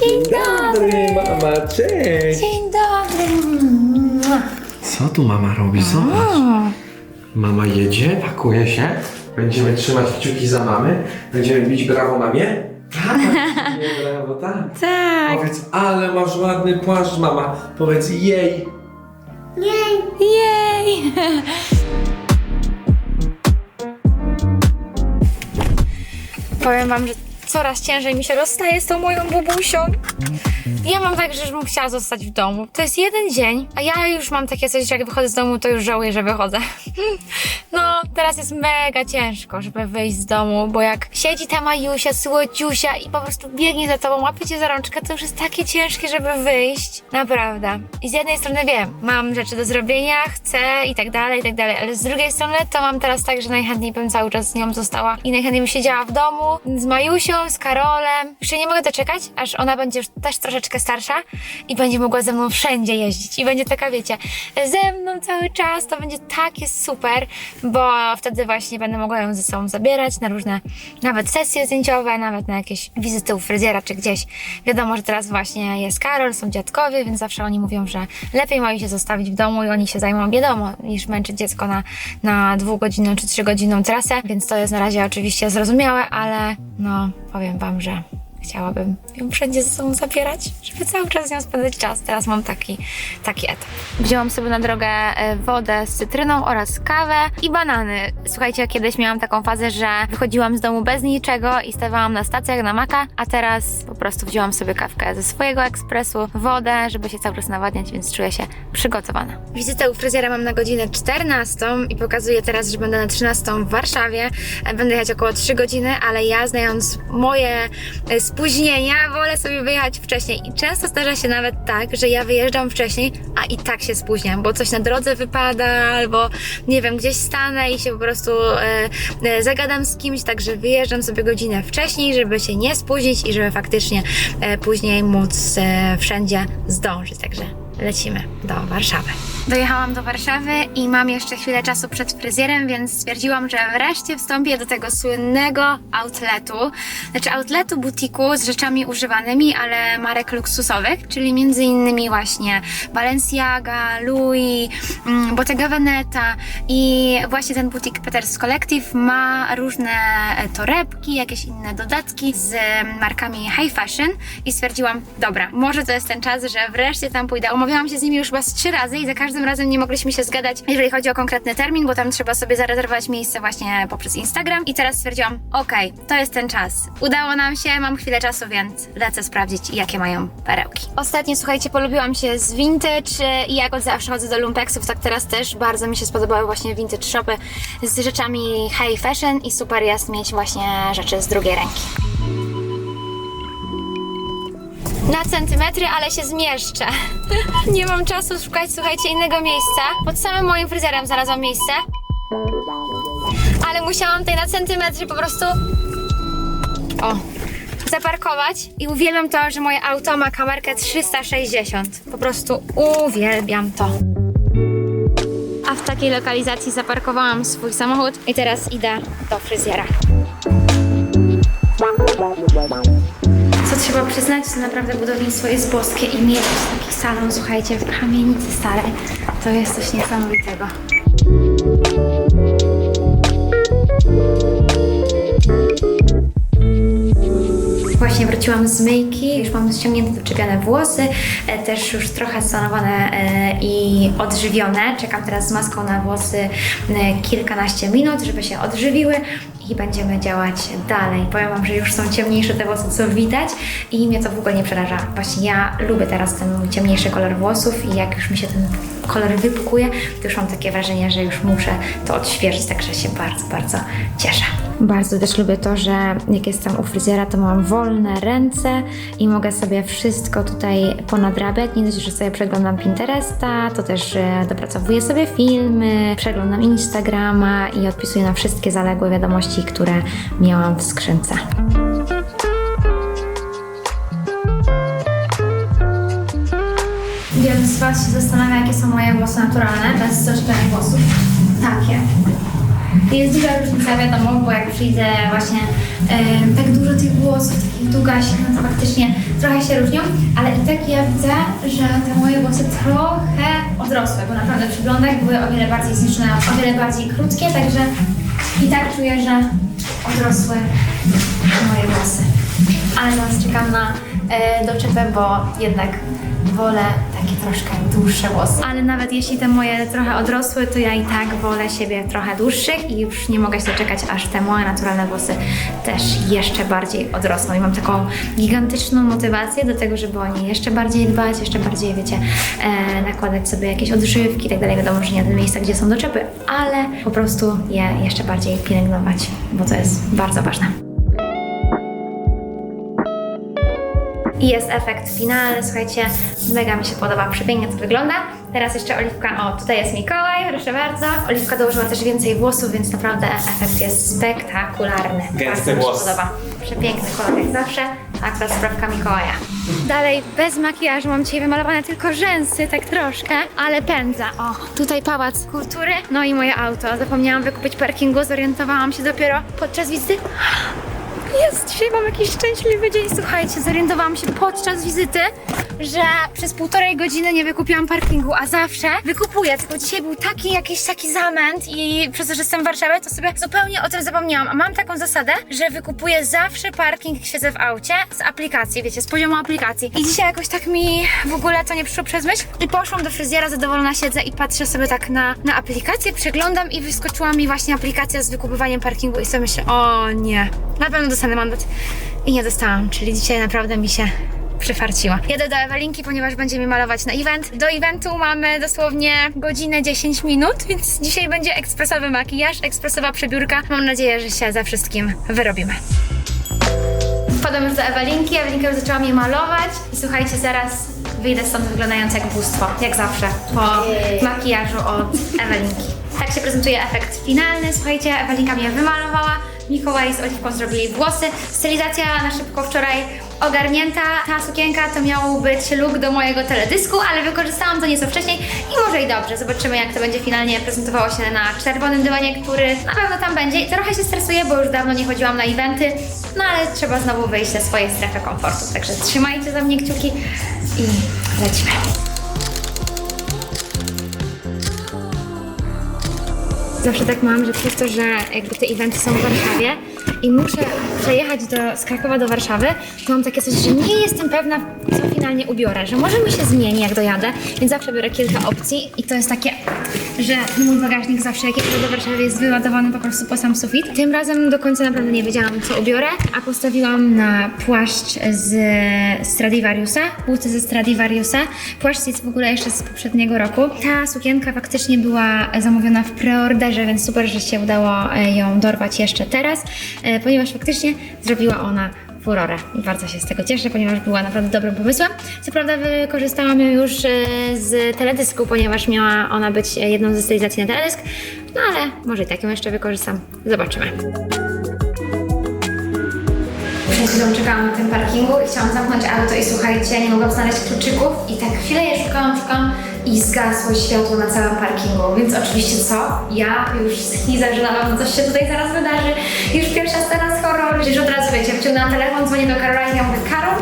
Dzień dobry, mama, cześć! Dzień dobry. Co tu mama robi? Zobacz. Mama jedzie, pakuje się. Będziemy trzymać kciuki za mamy. Będziemy bić brawo mamie. Tak, nie, brawo, tak. Tak. Powiedz, ale masz ładny płaszcz, mama. Powiedz jej. Jej. Powiem wam, że coraz ciężej mi się rozstaje z tą moją bubusią. Ja mam tak, że bym chciała zostać w domu. To jest jeden dzień, a ja już mam takie coś, że jak wychodzę z domu, to już żałuję, że wychodzę. No, teraz jest mega ciężko, żeby wyjść z domu, bo jak siedzi ta Majusia, słodziusia i po prostu biegnie za tobą, łapie cię za rączkę, to już jest takie ciężkie, żeby wyjść. Naprawdę. I z jednej strony wiem, mam rzeczy do zrobienia, chcę i tak dalej, i tak dalej, ale z drugiej strony to mam teraz tak, że najchętniej bym cały czas z nią została i najchętniej bym siedziała w domu z Majusią, z Karolem. Już się nie mogę doczekać, aż ona będzie już też troszeczkę starsza i będzie mogła ze mną wszędzie jeździć i będzie taka, wiecie, ze mną cały czas, to będzie takie super, bo wtedy właśnie będę mogła ją ze sobą zabierać na różne, nawet sesje zdjęciowe, nawet na jakieś wizyty u fryzjera czy gdzieś. Wiadomo, że teraz właśnie jest Karol, są dziadkowie, więc zawsze oni mówią, że lepiej mają się zostawić w domu i oni się zajmą wiadomo, niż męczyć dziecko na, na dwugodzinną czy trzygodzinną trasę, więc to jest na razie oczywiście zrozumiałe, ale no powiem wam, że Chciałabym ją wszędzie ze sobą zabierać, żeby cały czas z nią spędzać czas. Teraz mam taki, taki etap. Wzięłam sobie na drogę e, wodę z cytryną oraz kawę i banany. Słuchajcie, kiedyś miałam taką fazę, że wychodziłam z domu bez niczego i stawałam na stacjach na maka, a teraz po prostu wzięłam sobie kawkę ze swojego ekspresu, wodę, żeby się cały czas nawadniać, więc czuję się przygotowana. Wizytę u fryzjera mam na godzinę 14 i pokazuję teraz, że będę na 13 w Warszawie. E, Będę jechać około 3 godziny, ale ja znając moje e, spóźnienia, wolę sobie wyjechać wcześniej. I często zdarza się nawet tak, że ja wyjeżdżam wcześniej, a i tak się spóźniam, bo coś na drodze wypada, albo nie wiem, gdzieś stanę i się po prostu e, e, zagadam z kimś, także wyjeżdżam sobie godzinę wcześniej, żeby się nie spóźnić i żeby faktycznie e, później móc e, wszędzie zdążyć. Także lecimy do Warszawy. Dojechałam do Warszawy i mam jeszcze chwilę czasu przed fryzjerem, więc stwierdziłam, że wreszcie wstąpię do tego słynnego outletu. Znaczy outletu, butiku z rzeczami używanymi, ale marek luksusowych, czyli między innymi właśnie Balenciaga, Louis, mm, Bottega Veneta i właśnie ten butik Peters Collective ma różne e, torebki, jakieś inne dodatki z em, markami high fashion i stwierdziłam, dobra, może to jest ten czas, że wreszcie tam pójdę. Umawiałam się z nimi już chyba z trzy razy i za każdym razem nie mogliśmy się zgadać, jeżeli chodzi o konkretny termin, bo tam trzeba sobie zarezerwować miejsce właśnie poprzez Instagram i teraz stwierdziłam, okej, to jest ten czas. Udało nam się, mam chwilę czasu, więc lecę sprawdzić, jakie mają perełki. Ostatnio, słuchajcie, polubiłam się z vintage i jak od zawsze chodzę do lumpexów, tak teraz też bardzo mi się spodobały właśnie vintage shopy z rzeczami high fashion i super jest mieć właśnie rzeczy z drugiej ręki. Na centymetry, ale się zmieszczę. Nie mam czasu szukać, słuchajcie, innego miejsca. Pod samym moim fryzjerem znalazłam miejsce. Ale musiałam tutaj na centymetry po prostu... O, zaparkować. I uwielbiam to, że moje auto ma kamerkę 360. Po prostu uwielbiam to. A w takiej lokalizacji zaparkowałam swój samochód i teraz idę do fryzjera. Trzeba przyznać, to naprawdę budownictwo jest boskie i mieć taki salon, słuchajcie, w kamienicy starej, to jest coś niesamowitego. Właśnie wróciłam z myjki, już mam ściągnięte doczepione włosy, e, też już trochę stonowane e, i odżywione. Czekam teraz z maską na włosy e, kilkanaście minut, żeby się odżywiły i będziemy działać dalej. Powiem Wam, że już są ciemniejsze te włosy, co widać i mnie to w ogóle nie przeraża. Właśnie ja lubię teraz ten ciemniejszy kolor włosów i jak już mi się ten kolor wypukuje, to już mam takie wrażenie, że już muszę to odświeżyć, także się bardzo, bardzo cieszę. Bardzo też lubię to, że jak jestem u fryzjera, to mam wolne ręce i mogę sobie wszystko tutaj ponadrabiać. Nie dość, że sobie przeglądam Pinteresta, to też e, dopracowuję sobie filmy, przeglądam Instagrama i odpisuję na wszystkie zaległe wiadomości, które miałam w skrzynce. Wielu z Was się zastanawia, jakie są moje włosy naturalne, bez zaszczepiania włosów. Takie. Jest duża różnica, wiadomo, bo jak przyjdę właśnie tak dużo tych włosów, takich długaśnych, no to faktycznie trochę się różnią, ale i tak ja widzę, że te moje włosy trochę odrosły, bo naprawdę w przeglądach były o wiele bardziej zniszczone, o wiele bardziej krótkie, także i tak czuję, że odrosły moje włosy. Ale teraz czekam na e, doczepę, bo jednak wolę takie troszkę dłuższe włosy. Ale nawet jeśli te moje trochę odrosły, to ja i tak wolę siebie trochę dłuższych i już nie mogę się doczekać, aż te moje naturalne włosy też jeszcze bardziej odrosną. I mam taką gigantyczną motywację do tego, żeby o nie jeszcze bardziej dbać, jeszcze bardziej, wiecie, e, nakładać sobie jakieś odżywki i tak dalej. Wiadomo, że nie na miejsca, gdzie są doczepy, ale po prostu je jeszcze bardziej pielęgnować, bo to jest bardzo ważne. I jest efekt finalny, słuchajcie, mega mi się podoba, przepięknie to wygląda. Teraz jeszcze Oliwka, o tutaj jest Mikołaj, proszę bardzo. Oliwka dołożyła też więcej włosów, więc naprawdę efekt jest spektakularny. Gęsty mi się włos. podoba. Przepiękny kolor jak zawsze, a akurat sprawka Mikołaja. Dalej, bez makijażu mam dzisiaj wymalowane tylko rzęsy, tak troszkę, ale pędza. O, tutaj pałac kultury, no i moje auto. Zapomniałam wykupić parkingu, zorientowałam się dopiero podczas wizyty. Jest, dzisiaj mam jakiś szczęśliwy dzień. Słuchajcie, zorientowałam się podczas wizyty, że przez półtorej godziny nie wykupiłam parkingu, a zawsze wykupuję. Tylko dzisiaj był taki jakiś taki zamęt i przez to, że jestem w Warszawie, to sobie zupełnie o tym zapomniałam. A mam taką zasadę, że wykupuję zawsze parking, siedzę w aucie z aplikacji, wiecie, z poziomu aplikacji. I dzisiaj jakoś tak mi w ogóle to nie przyszło przez myśl. I poszłam do fryzjera, zadowolona siedzę i patrzę sobie tak na, na aplikację, przeglądam i wyskoczyła mi właśnie aplikacja z wykupywaniem parkingu i sobie myślę, o nie, na pewno dostanę mandat. I nie dostałam, czyli dzisiaj naprawdę mi się przyfarciła. Jedę do Ewelinki, ponieważ będzie mi malować na event. Do eventu mamy dosłownie godzinę 10 minut, więc dzisiaj będzie ekspresowy makijaż, ekspresowa przebiórka. Mam nadzieję, że się za wszystkim wyrobimy. Wpadłam już do Ewelinki, Ewelinka już zaczęła mnie malować i słuchajcie, zaraz wyjdę stąd wyglądając jak bóstwo, jak zawsze, po makijażu od Ewelinki. Tak się prezentuje efekt finalny, słuchajcie, Ewelinka mnie wymalowała, Mikołaj z Oliwką zrobili włosy, stylizacja na szybko wczoraj ogarnięta, ta sukienka to miał być look do mojego teledysku, ale wykorzystałam to nieco wcześniej i może i dobrze, zobaczymy jak to będzie finalnie prezentowało się na czerwonym dywanie, który na pewno tam będzie. Trochę się stresuję, bo już dawno nie chodziłam na eventy, no ale trzeba znowu wyjść ze swojej strefy komfortu, także trzymajcie za mnie kciuki i lecimy. Zawsze tak mam, że przez to, że jakby te eventy są w Warszawie i muszę przejechać do, z Krakowa do Warszawy, to mam takie coś, że nie jestem pewna, co finalnie ubiorę, że może mi się zmieni, jak dojadę, więc zawsze biorę kilka opcji i to jest takie, że mój bagażnik zawsze, jak jadę do Warszawy, jest wyładowany po prostu po sam sufit. Tym razem do końca naprawdę nie wiedziałam, co ubiorę, a postawiłam na płaszcz z Stradivariusa, buty ze Stradivariusa. Płaszcz jest w ogóle jeszcze z poprzedniego roku. Ta sukienka faktycznie była zamówiona w preorderze, więc super, że się udało e, ją dorwać jeszcze teraz, e, ponieważ faktycznie zrobiła ona furorę i bardzo się z tego cieszę, ponieważ była naprawdę dobrym pomysłem. Co prawda wykorzystałam ją już e, z teledysku, ponieważ miała ona być e, jedną ze stylizacji na teledysk, no ale może i tak ją jeszcze wykorzystam. Zobaczymy. Przed chwilą czekałam na tym parkingu i chciałam zamknąć auto i słuchajcie, nie mogłam znaleźć kluczyków i tak chwilę je szukałam, szukałam i zgasło światło na całym parkingu, więc oczywiście co? Ja już schizę, że na pewno coś się tutaj zaraz wydarzy. Już pierwsza scena z horroru, już od razu wiecie, wyciągnęłam telefon, dzwonię do Karola i ja mówię, Karol,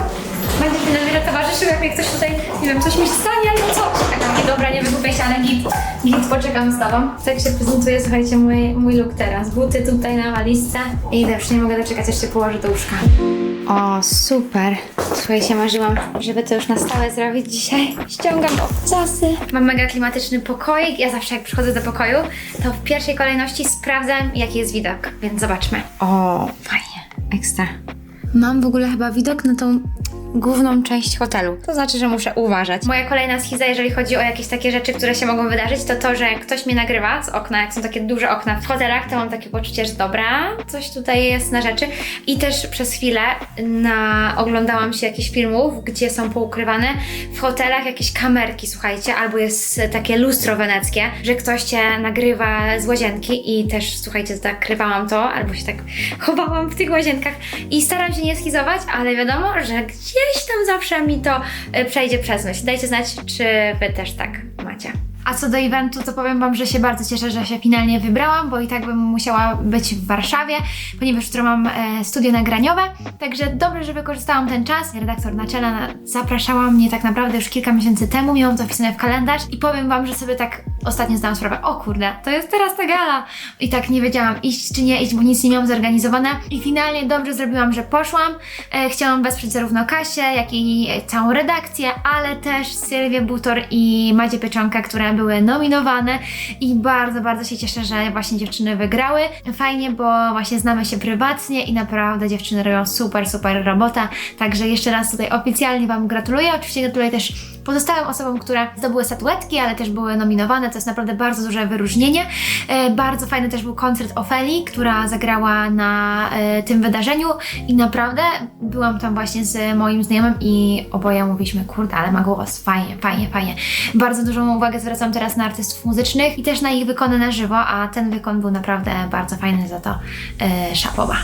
będziesz mi na chwilę towarzyszył, jak mnie ktoś tutaj, nie wiem, coś mi stanie albo co? Tak, mówię, dobra, nie wykupię się, ale git, git, poczekam z tobą. Tak się prezentuje, słuchajcie, mój, mój look teraz. Buty tutaj na walizce i też nie mogę doczekać, aż się położę do łóżka. O, super. Słuchajcie, marzyłam, żeby to już na stałe zrobić dzisiaj. Ściągam obcasy. Mam mega klimatyczny pokoik. Ja zawsze jak przychodzę do pokoju, to w pierwszej kolejności sprawdzam, jaki jest widok. Więc zobaczmy. O, fajnie. Ekstra. Mam w ogóle chyba widok na tą główną część hotelu. To znaczy, że muszę uważać. Moja kolejna schiza, jeżeli chodzi o jakieś takie rzeczy, które się mogą wydarzyć, to to, że ktoś mnie nagrywa z okna, jak są takie duże okna w hotelach, to mam takie poczucie, że dobra, coś tutaj jest na rzeczy. I też przez chwilę na, oglądałam się jakichś filmów, gdzie są poukrywane w hotelach jakieś kamerki, słuchajcie, albo jest takie lustro weneckie, że ktoś cię nagrywa z łazienki i też, słuchajcie, zakrywałam to, albo się tak chowałam w tych łazienkach i staram się nie schizować, ale wiadomo, że gdzieś tam zawsze mi to y, przejdzie przez myśl. Dajcie znać, czy wy też tak macie. A co do eventu, to powiem Wam, że się bardzo cieszę, że się finalnie wybrałam, bo i tak bym musiała być w Warszawie, ponieważ jutro mam e, studio nagraniowe. Także dobrze, że wykorzystałam ten czas. Redaktor naczelna zapraszała mnie tak naprawdę już kilka miesięcy temu, miałam to wpisane w kalendarz i powiem Wam, że sobie tak ostatnio zdałam sprawę, o kurde, to jest teraz ta gala. I tak nie wiedziałam iść czy nie iść, bo nic nie miałam zorganizowane. I finalnie dobrze zrobiłam, że poszłam. E, chciałam wesprzeć zarówno Kasię, jak i całą redakcję, ale też Sylwię Butor i Madzie Pieczonkę, które były nominowane i bardzo, bardzo się cieszę, że właśnie dziewczyny wygrały. Fajnie, bo właśnie znamy się prywatnie i naprawdę dziewczyny robią super, super robota. Także jeszcze raz tutaj oficjalnie Wam gratuluję. Oczywiście gratuluję też pozostałym osobom, które zdobyły statuetki, ale też były nominowane. To jest naprawdę bardzo duże wyróżnienie. E, bardzo fajny też był koncert Ofeli, która zagrała na e, tym wydarzeniu i naprawdę byłam tam właśnie z moim znajomym i oboje mówiliśmy, kurde, ale ma głos, fajnie, fajnie, fajnie. Bardzo dużą uwagę zwracam teraz na artystów muzycznych i też na ich wykony na żywo, a ten wykon był naprawdę bardzo fajny, za to e, szapoba.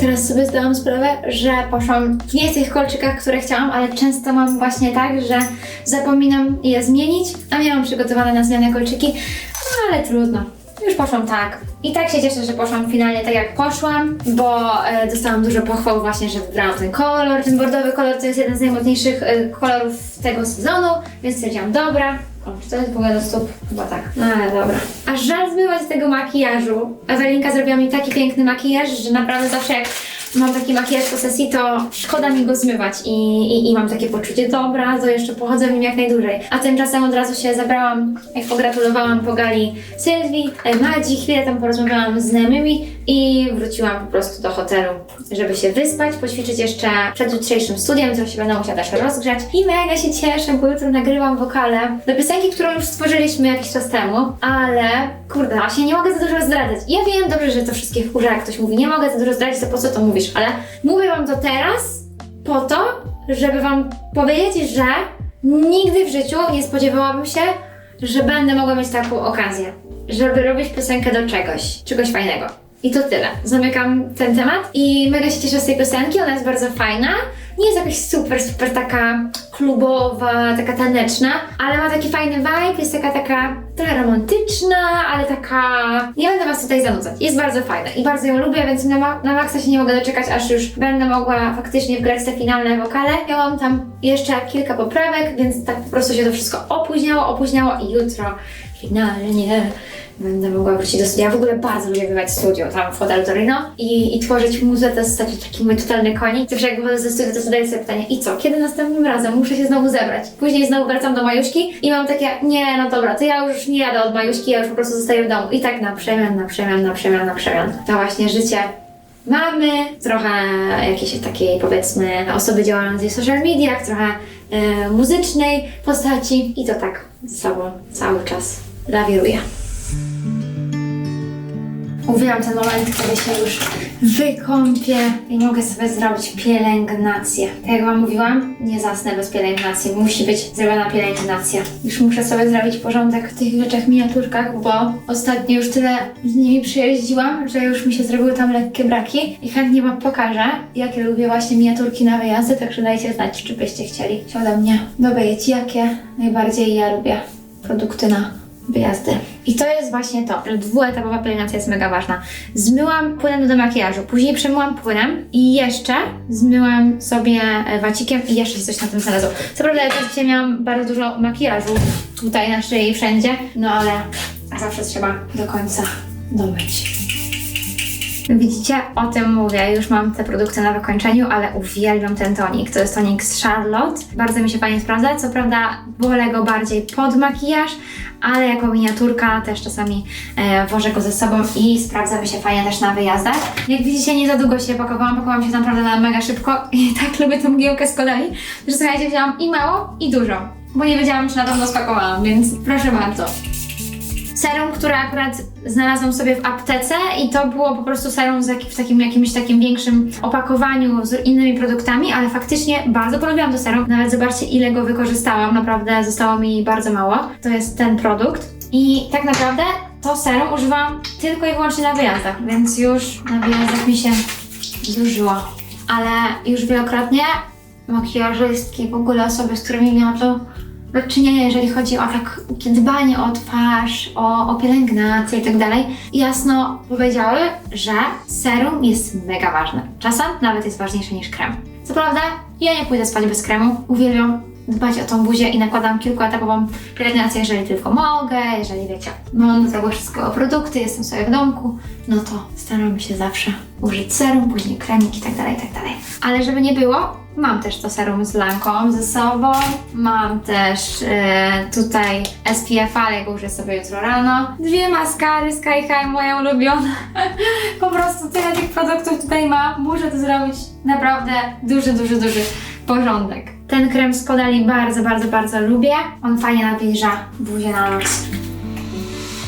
Teraz sobie zdałam sprawę, że poszłam w nie tych kolczykach, które chciałam, ale często mam właśnie tak, że zapominam je zmienić, a miałam przygotowane na zmianę kolczyki, no ale trudno. Już poszłam tak. I tak się cieszę, że poszłam finalnie tak jak poszłam, bo e, dostałam dużo pochwał właśnie, że wybrałam ten kolor. Ten bordowy kolor to jest jeden z najmodniejszych e, kolorów tego sezonu, więc stwierdziłam, dobra. Czy to jest w ogóle do stóp? Chyba tak. No ale dobra. Aż żal zmywać tego makijażu. Ewelinka zrobiła mi taki piękny makijaż, że naprawdę zawsze jak mam taki makijaż po sesji, to szkoda mi go zmywać i, i, i mam takie poczucie, dobra, to jeszcze pochodzę w nim jak najdłużej. A tymczasem od razu się zabrałam, jak pogratulowałam po gali Sylwii, e, Madzi, chwilę tam porozmawiałam z znajomymi i wróciłam po prostu do hotelu, żeby się wyspać, poćwiczyć jeszcze przed jutrzejszym studiem, co się będę musiała też rozgrzać. I mega się cieszę, bo jutro nagrywam wokale do piosenki, którą już stworzyliśmy jakiś czas temu, ale kurde, właśnie nie mogę za dużo zdradzać. Ja wiem dobrze, że to wszystkich wkurza, jak ktoś mówi, nie mogę za dużo zdradzić, to po co to mówisz, ale mówię wam to teraz po to, żeby wam powiedzieć, że nigdy w życiu nie spodziewałabym się, że będę mogła mieć taką okazję, żeby robić piosenkę do czegoś, czegoś fajnego. I to tyle. Zamykam ten temat i mega się cieszę z tej piosenki, ona jest bardzo fajna. Nie jest jakaś super, super taka klubowa, taka taneczna, ale ma taki fajny vibe, jest taka, taka trochę romantyczna, ale taka... Nie będę was tutaj zanudzać. Jest bardzo fajna i bardzo ją lubię, więc na, ma- na maksa się nie mogę doczekać, aż już będę mogła faktycznie wgrać te finalne wokale. Ja mam tam jeszcze kilka poprawek, więc tak po prostu się to wszystko opóźniało, opóźniało i jutro finalnie będę mogła wrócić do studia. W ogóle bardzo lubię bywać w studio, tam w hotelu Torino i, i tworzyć muzę, to jest taki, mój totalny konik. Zawsze jak wychodzę ze studia, to zadaję sobie pytanie, i co, kiedy następnym razem? Muszę się znowu zebrać. Później znowu wracam do Majuszki i mam takie, nie, no dobra, to ja już nie jadę od Majuszki, ja już po prostu zostaję w domu. I tak na przemian, na przemian, na przemian, na przemian. To właśnie życie mamy, trochę jakiejś takiej powiedzmy osoby działającej w social mediach, trochę e, muzycznej postaci i to tak ze sobą cały czas lawiruje. Uwielbiam ten moment, kiedy się już wykąpię i mogę sobie zrobić pielęgnację. Tak jak Wam mówiłam, nie zasnę bez pielęgnacji. Musi być zrobiona pielęgnacja. Już muszę sobie zrobić porządek w tych rzeczach, miniaturkach, bo ostatnio już tyle z nimi przyjeździłam, że już mi się zrobiły tam lekkie braki i chętnie Wam pokażę, jakie lubię właśnie miniaturki na wyjazdy, także dajcie znać, czy byście chcieli się ode mnie dowiedzieć, jakie najbardziej ja lubię produkty na wyjazdy. I to jest właśnie to, że dwuetapowa pielęgnacja jest mega ważna. Zmyłam płynem do makijażu, później przemyłam płynem i jeszcze zmyłam sobie e, wacikiem i jeszcze się coś na tym znalazło. Co prawda ja dzisiaj miałam bardzo dużo makijażu tutaj na szyi i wszędzie, no ale zawsze trzeba do końca domyć. Widzicie, o tym mówię. Już mam te produkty na wykończeniu, ale uwielbiam ten tonik. To jest tonik z Charlotte. Bardzo mi się fajnie sprawdza. Co prawda, wolę go bardziej pod makijaż, ale jako miniaturka też czasami e, wożę go ze sobą i sprawdza mi się fajnie też na wyjazdach. Jak widzicie, nie za długo się pakowałam. Pakowałam się naprawdę na mega szybko i tak lubię tą mgiełkę z kodali, że słuchajcie, wzięłam i mało, i dużo. Bo nie wiedziałam, czy na pewno spakowałam, więc proszę bardzo serum, które akurat znalazłam sobie w aptece i to było po prostu serum w takim jakimś takim większym opakowaniu z innymi produktami, ale faktycznie bardzo polubiłam to serum. Nawet zobaczcie ile go wykorzystałam, naprawdę zostało mi bardzo mało. To jest ten produkt i tak naprawdę to serum używam tylko i wyłącznie na wyjazdach, więc już na wyjazdach mi się zużyło. Ale już wielokrotnie makijażystki, w ogóle osoby, z którymi miałam to do czynienia, jeżeli chodzi o tak dbanie o twarz, o, o pielęgnację i tak dalej, jasno powiedziały, że serum jest mega ważne. Czasem nawet jest ważniejsze niż krem. Co prawda, ja nie pójdę spać bez kremu. Uwielbiam dbać o tą buzię i nakładam kilkuetapową pielęgnację, jeżeli tylko mogę, jeżeli wiecie, mam do tego wszystkiego produkty, jestem sobie w domku, no to staram się zawsze użyć serum, później kremik i tak dalej, tak dalej. Ale żeby nie było, mam też to serum z Lanką ze sobą, mam też e, tutaj SPF, ale go użyję sobie jutro rano. Dwie maskary Sky High, moje ulubione. po prostu tyle tych produktów tutaj mam, muszę to zrobić naprawdę duży, duży, duży porządek. Ten krem z Podali bardzo, bardzo, bardzo lubię. On fajnie nawilża buzię na noc.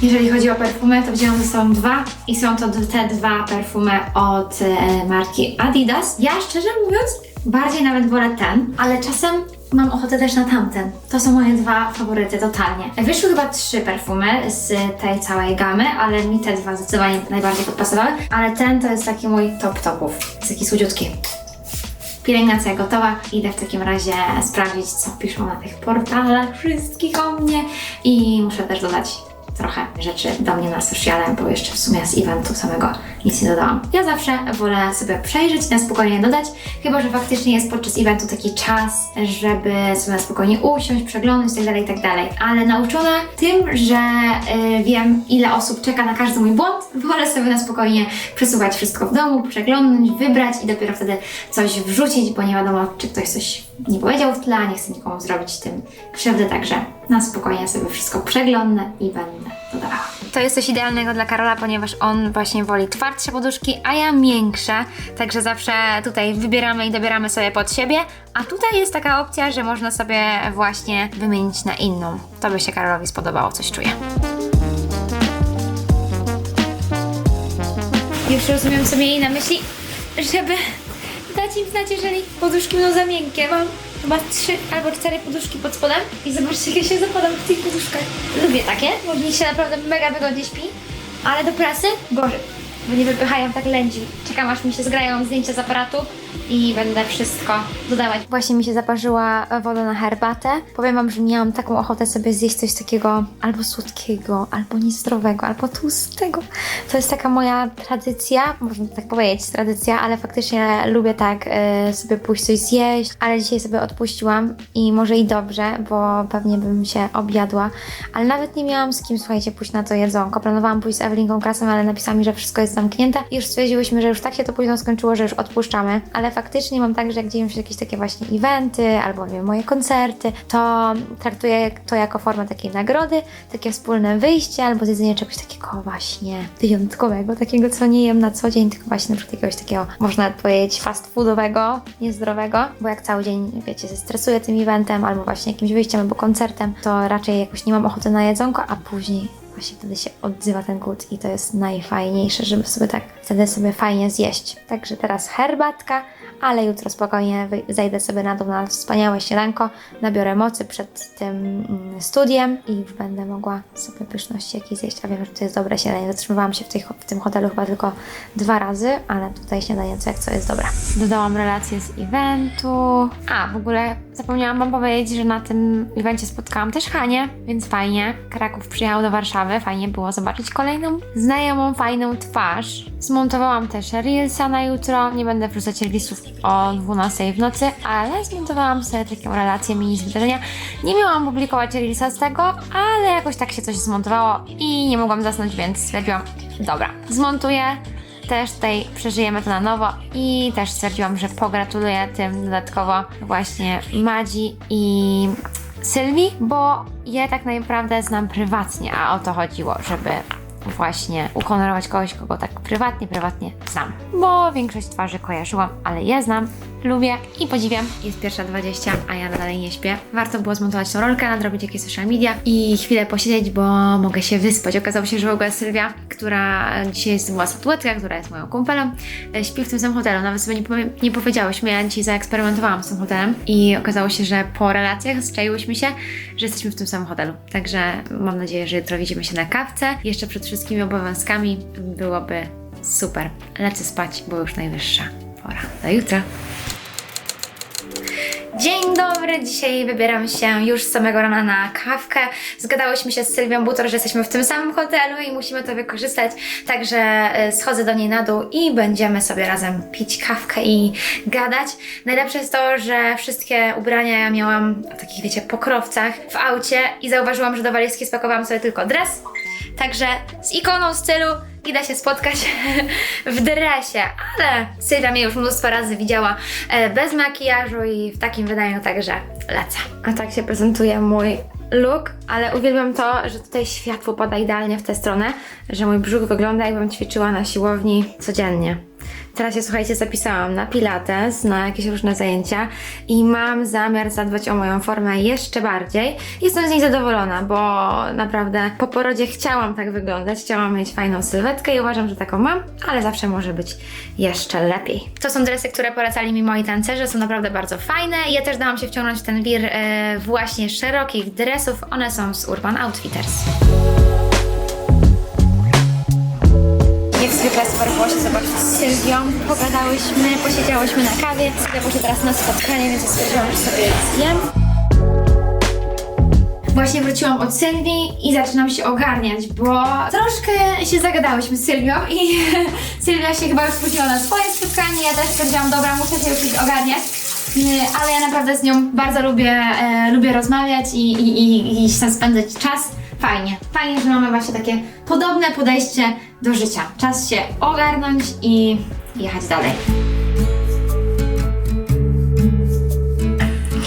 Jeżeli chodzi o perfumy, to wzięłam ze sobą dwa i są to te dwa perfumy od e, marki Adidas. Ja szczerze mówiąc, bardziej nawet wolę ten, ale czasem mam ochotę też na tamten. To są moje dwa faworyty totalnie. Wyszły chyba trzy perfumy z tej całej gamy, ale mi te dwa zdecydowanie najbardziej podpasowały, ale ten to jest taki mój top topów. Jest taki słodziutki. Pielęgnacja gotowa. Idę w takim razie sprawdzić, co piszą na tych portalach wszystkich o mnie i muszę też dodać trochę rzeczy do mnie na sociale, bo jeszcze w sumie z eventu samego nic nie dodałam. Ja zawsze wolę sobie przejrzeć, na spokojnie dodać, chyba że faktycznie jest podczas eventu taki czas, żeby sobie na spokojnie usiąść, przeglądać itd., itd. Ale nauczona tym, że y, wiem ile osób czeka na każdy mój błąd, wolę sobie na spokojnie przesuwać wszystko w domu, przeglądnąć, wybrać i dopiero wtedy coś wrzucić, bo nie wiadomo, czy ktoś coś nie powiedział w tle, nie chcę nikomu zrobić tym krzywdy, także na spokojnie sobie wszystko przeglądnę i będę dodawała. To jest coś idealnego dla Karola, ponieważ on właśnie woli twardsze poduszki, a ja miększe, także zawsze tutaj wybieramy i dobieramy sobie pod siebie, a tutaj jest taka opcja, że można sobie właśnie wymienić na inną. To by się Karolowi spodobało, coś czuję. Już rozumiem, co mieli na myśli, żeby dać im znać, jeżeli poduszki będą za miękkie. Mam chyba trzy albo cztery poduszki pod spodem i zobaczcie, jak ja się zapadam w tych poduszkach. Lubię takie, bo mi się naprawdę mega wygodnie śpi, ale do pracy gorzej, bo nie wypychają tak lędzi. Czekam, aż mi się zgrają zdjęcia z aparatu i będę wszystko dodawać. Właśnie mi się zaparzyła woda na herbatę. Powiem Wam, że miałam taką ochotę sobie zjeść coś takiego albo słodkiego, albo niezdrowego, albo tłustego. To jest taka moja tradycja, można tak powiedzieć, tradycja, ale faktycznie lubię tak e, sobie pójść coś zjeść, ale dzisiaj sobie odpuściłam i może i dobrze, bo pewnie bym się objadła, ale nawet nie miałam z kim, słuchajcie, pójść na to jedzonko. Planowałam pójść z Ewelinką Krasem, ale napisała mi, że wszystko jest zamknięte i już stwierdziłyśmy, że już tak się to późno skończyło, że już odpuszczamy, ale faktycznie mam tak, że jak dzieją się jakieś takie właśnie eventy albo nie wiem, moje koncerty, to traktuję to jako formę takiej nagrody, takie wspólne wyjście albo zjedzenie czegoś takiego właśnie wyjątkowego, takiego co nie jem na co dzień, tylko właśnie na przykład jakiegoś takiego, można powiedzieć, fast foodowego, niezdrowego, bo jak cały dzień, wiecie, się stresuję tym eventem albo właśnie jakimś wyjściem albo koncertem, to raczej jakoś nie mam ochoty na jedzonko, a później właśnie wtedy się odzywa ten głód i to jest najfajniejsze, żeby sobie tak wtedy sobie fajnie zjeść. Także teraz herbatka, ale jutro spokojnie zejdę sobie na dół na wspaniałe śniadanko, nabiorę mocy przed tym mm, studiem i już będę mogła sobie pyszności jakieś zjeść. A wiem, że to jest dobre śniadanie. Zatrzymywałam się w, tej, w tym hotelu chyba tylko dwa razy, ale tutaj śniadanie co jak co jest dobre. Dodałam relację z eventu. A, w ogóle zapomniałam Wam powiedzieć, że na tym evencie spotkałam też Hanię, więc fajnie. Kraków przyjechał do Warszawy, fajnie było zobaczyć kolejną znajomą, fajną twarz. Zmontowałam też Reelsa na jutro, nie będę wrzucać Reelsów o 12 w nocy, ale zmontowałam sobie taką relację mini z wydarzenia. Nie miałam publikować Reelsa z tego, ale jakoś tak się coś zmontowało i nie mogłam zasnąć, więc stwierdziłam, dobra, zmontuję, też tutaj przeżyjemy to na nowo i też stwierdziłam, że pogratuluję tym dodatkowo właśnie Madzi i Sylwii, bo je tak naprawdę znam prywatnie, a o to chodziło, żeby właśnie ukonorować kogoś, kogo tak prywatnie, prywatnie znam. Bo większość twarzy kojarzyłam, ale je znam, lubię i podziwiam. Jest pierwsza 20, a ja dalej nie śpię. Warto było zmontować tą rolkę, nadrobić jakieś social media i chwilę posiedzieć, bo mogę się wyspać. Okazało się, że w ogóle Sylwia, która dzisiaj jest była statuetka, która jest moją kumpelą, e, śpi w tym samym hotelu. Nawet sobie nie, powie, nie powiedziałyśmy, ja dzisiaj zaeksperymentowałam z tym hotelem i okazało się, że po relacjach zczaiłyśmy się, że jesteśmy w tym samym hotelu. Także mam nadzieję, że jutro widzimy się na kawce. Jeszcze przed wszystkimi obowiązkami byłoby super. Lecę spać, bo już najwyższa pora. Do jutra. Dzień dobry, dzisiaj wybieram się już z samego rana na kawkę. Zgadałyśmy się z Sylwią Butor, że jesteśmy w tym samym hotelu i musimy to wykorzystać, także e, schodzę do niej na dół i będziemy sobie razem pić kawkę i gadać. Najlepsze jest to, że wszystkie ubrania ja miałam w takich, wiecie, pokrowcach w aucie i zauważyłam, że do walizki spakowałam sobie tylko dres, także z ikoną stylu idę się spotkać w dresie, ale Sylwia mnie już mnóstwo razy widziała e, bez makijażu i w takim wydaniu, także lecę. A tak się prezentuje mój look, ale uwielbiam to, że tutaj światło pada idealnie w tę stronę, że mój brzuch wygląda jakbym ćwiczyła na siłowni codziennie. Teraz się, słuchajcie, zapisałam na pilates, na jakieś różne zajęcia i mam zamiar zadbać o moją formę jeszcze bardziej. Jestem z niej zadowolona, bo naprawdę po porodzie chciałam tak wyglądać, chciałam mieć fajną sylwetkę i uważam, że taką mam, ale zawsze może być jeszcze lepiej. To są dresy, które polecali mi moi tancerze, są naprawdę bardzo fajne. Ja też dałam się wciągnąć w ten wir e, właśnie szerokich dresów. One są z Urban Outfitters. Jak zwykle super było się zobaczyć z Sylwią. Pogadałyśmy, posiedziałyśmy na kawie. Sylwia poszła teraz na spotkanie, więc ja stwierdziłam, że sobie zjem. Właśnie wróciłam od Sylwii i zaczynam się ogarniać, bo troszkę się zagadałyśmy z Sylwią i Sylwia się chyba już spóźniła na swoje spotkanie. Ja też stwierdziłam, dobra, muszę się już ogarniać. Y, Ale ja naprawdę z nią bardzo lubię, e, lubię rozmawiać i, i, i, i spędzać czas. Fajnie. Fajnie, że mamy właśnie takie podobne podejście do życia. Czas się ogarnąć i jechać dalej.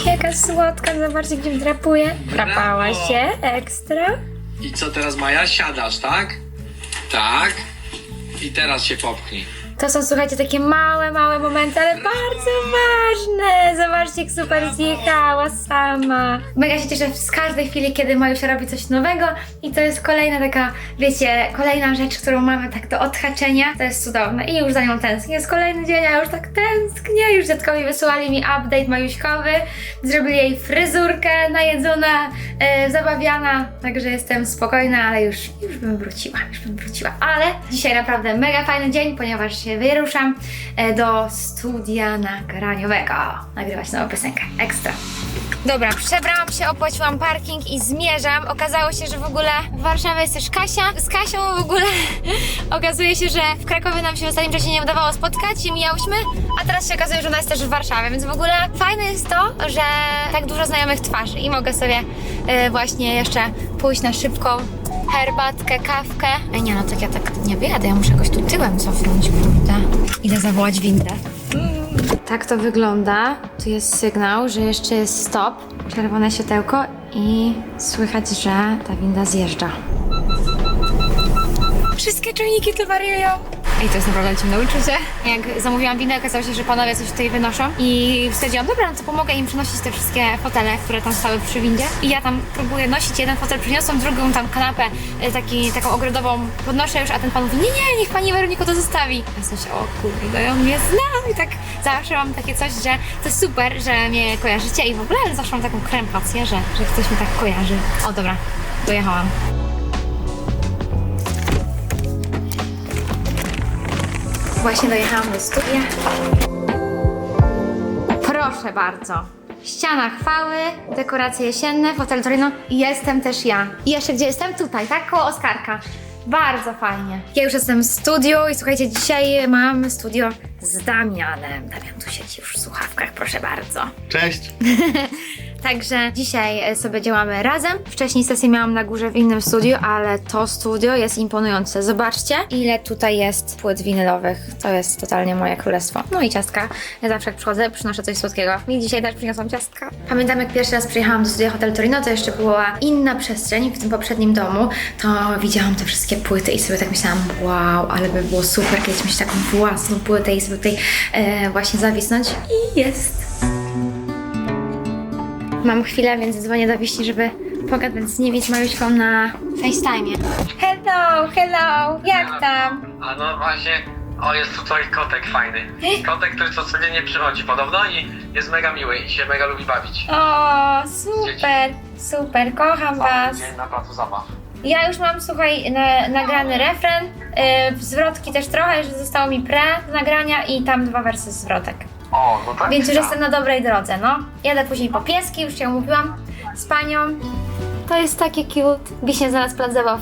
Jaka słodka, zobaczcie gdzie drapuje. Drapała Brawo. się, ekstra. I co teraz Maja? Siadasz, tak? Tak. I teraz się popchnij. To są, słuchajcie, takie małe, małe momenty, ale bardzo ważne. Zobaczcie, jak super zjechała sama. Mega się cieszę z każdej chwili, kiedy Majusia robi coś nowego i to jest kolejna taka, wiecie, kolejna rzecz, którą mamy tak do odhaczenia. To jest cudowne i już za nią tęsknię. Jest kolejny dzień, a już tak tęsknię. Już dziadkowie wysłali mi update majuśkowy. Zrobili jej fryzurkę najedzona, e, zabawiana, także jestem spokojna, ale już, już bym wróciła, już bym wróciła. Ale dzisiaj naprawdę mega fajny dzień, ponieważ się wyruszam e, do studia nagraniowego. Nagrywać nową piosenkę. Ekstra. Dobra, przebrałam się, opłaciłam parking i zmierzam. Okazało się, że w ogóle w Warszawie jest też Kasia. Z Kasią w ogóle okazuje się, że w Krakowie nam się w ostatnim czasie nie udawało spotkać i mijałyśmy, a teraz się okazuje, że ona jest też w Warszawie, więc w ogóle fajne jest to, że tak dużo znajomych twarzy i mogę sobie e, właśnie jeszcze pójść na szybką herbatkę, kawkę. Ej, nie no, tak ja tak nie wyjadę, ja muszę jakoś tu tyłem cofnąć, kurde. Idę zawołać windę. Tak to wygląda. Tu jest sygnał, że jeszcze jest stop, czerwone światełko i słychać, że ta winda zjeżdża. Wszystkie czujniki tu wariują. Ej, to jest naprawdę ciemne uczucie. Jak zamówiłam windę, okazało się, że panowie coś tutaj wynoszą i stwierdziłam, dobra, no to pomogę im przynosić te wszystkie fotele, które tam stały przy windzie. I ja tam próbuję nosić, jeden fotel przyniosłam, drugą tam kanapę, y, taki, taką ogrodową podnoszę już, a ten pan mówi, nie, nie, niech pani Weroniko to zostawi. Ja sobie myślę, o kurde, on mnie zna i tak zawsze mam takie coś, że to super, że mnie kojarzycie i w ogóle zawsze mam taką krępację, że, że ktoś mnie tak kojarzy. O, dobra, dojechałam. Właśnie dojechałam do studia. Proszę bardzo. Ściana chwały, dekoracje jesienne, fotel Torino i jestem też ja. I jeszcze gdzie jestem? Tutaj, tak? Koło Oskarka. Bardzo fajnie. Ja już jestem w studiu i słuchajcie, dzisiaj mam studio z Damianem. Damian tu siedzi już w słuchawkach, proszę bardzo. Cześć. Także dzisiaj e, sobie działamy razem. Wcześniej sesję miałam na górze w innym studiu, ale to studio jest imponujące. Zobaczcie, ile tutaj jest płyt winylowych. To jest totalnie moje królestwo. No i ciastka. Ja zawsze jak przychodzę, przynoszę coś słodkiego. I dzisiaj też przyniosłam ciastka. Pamiętam, jak pierwszy raz przyjechałam do studia Hotel Torino, to jeszcze była inna przestrzeń w tym poprzednim domu. To widziałam te wszystkie płyty i sobie tak myślałam, wow, ale by było super kiedyś mieć taką własną płytę i sobie tutaj e, właśnie zawisnąć. I jest. Mam chwilę, więc dzwonię do Wiśni, żeby pogadać z nimi z Majuśką na FaceTime. Hello, hello, jak tam? A no właśnie, o jest tutaj kotek fajny. Kotek, który co codziennie przychodzi podobno i jest mega miły i się mega lubi bawić. O, super, super, kocham was. Dzień na placu zabaw. Ja już mam, słuchaj, na, nagrany refren, yy, zwrotki też trochę, że zostało mi pre do nagrania i tam dwa wersy zwrotek. O, no tak. Więc już jestem na dobrej drodze, no. Jadę później po pieski, już cię mówiłam, z panią. To jest takie cute. Wiśnie znalazł plac zabaw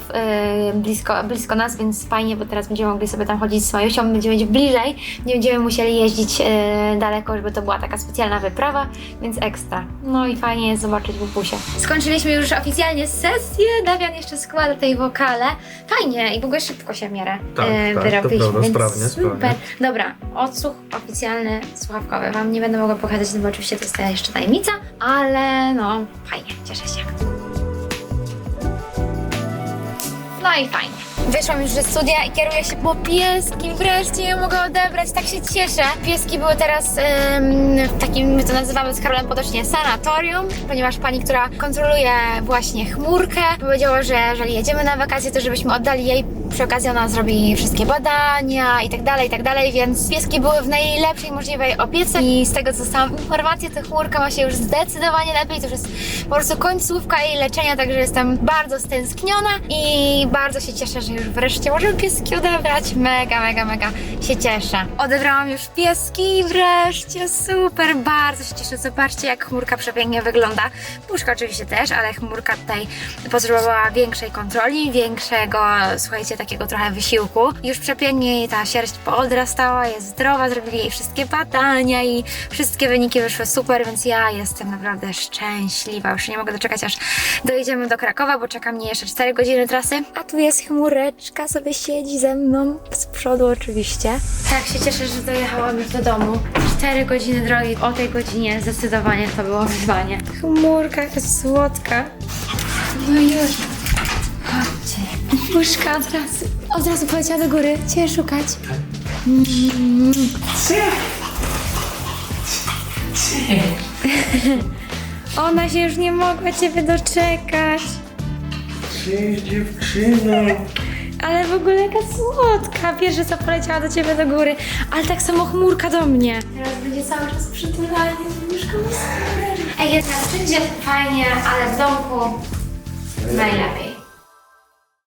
yy, blisko, blisko nas, więc fajnie, bo teraz będziemy mogli sobie tam chodzić z Majusią, będziemy mieć bliżej, nie będziemy musieli jeździć yy, daleko, żeby to była taka specjalna wyprawa, więc ekstra. No i fajnie jest zobaczyć bubusie. Skończyliśmy już oficjalnie sesję, Dawian jeszcze składa tej wokale. Fajnie i w ogóle szybko się w miarę Tak, yy, tak, to wyrobiliśmy, prawda, więc sprawnie, super. sprawnie. Dobra, odsłuch oficjalny, słuchawkowy. Wam nie będę mogła pokazać, no bo oczywiście to jest jeszcze tajemnica, ale no fajnie, cieszę się. No i fajnie. Wyszłam już ze studia i kieruję się po pieski. Wreszcie je mogę odebrać, tak się cieszę. Pieski były teraz w takim, my to nazywamy z Karolem potocznie sanatorium, ponieważ pani, która kontroluje właśnie chmurkę, powiedziała, że jeżeli jedziemy na wakacje, to żebyśmy oddali jej. Przy okazji ona zrobi wszystkie badania i tak dalej, i tak dalej, więc pieski były w najlepszej możliwej opiece i z tego co dostałam informację, to chmurka ma się już zdecydowanie lepiej, to już jest po prostu końcówka jej leczenia, także jestem bardzo stęskniona i bardzo się cieszę, że już wreszcie możemy pieski odebrać. Mega, mega, mega się cieszę. Odebrałam już pieski, wreszcie, super, bardzo się cieszę. Zobaczcie, jak chmurka przepięknie wygląda. Puszka oczywiście też, ale chmurka tutaj potrzebowała większej kontroli, większego, słuchajcie, takiego trochę wysiłku. Już przepięknie jej ta sierść poodrastała, jest zdrowa, zrobili jej wszystkie badania i wszystkie wyniki wyszły super, więc ja jestem naprawdę szczęśliwa. Już nie mogę doczekać, aż dojedziemy do Krakowa, bo czeka mnie jeszcze 4 godziny trasy. A tu jest chmureczka, sobie siedzi ze mną, z przodu oczywiście. Tak się cieszę, że dojechałam już do domu. 4 godziny drogi, o tej godzinie zdecydowanie to było wyzwanie. Chmurka jest słodka. No już. Puszka od razu. Od razu poleciała do góry. Cię szukać. Mm. Ona się już nie mogła ciebie doczekać. Cześć dziewczyno. Ale w ogóle jaka słodka. Pierwsze co poleciała do ciebie do góry. Ale tak samo chmurka do mnie. Teraz będzie cały czas przytulanie z łóżką Ej, jest na wszędzie fajnie, ale w domku najlepiej.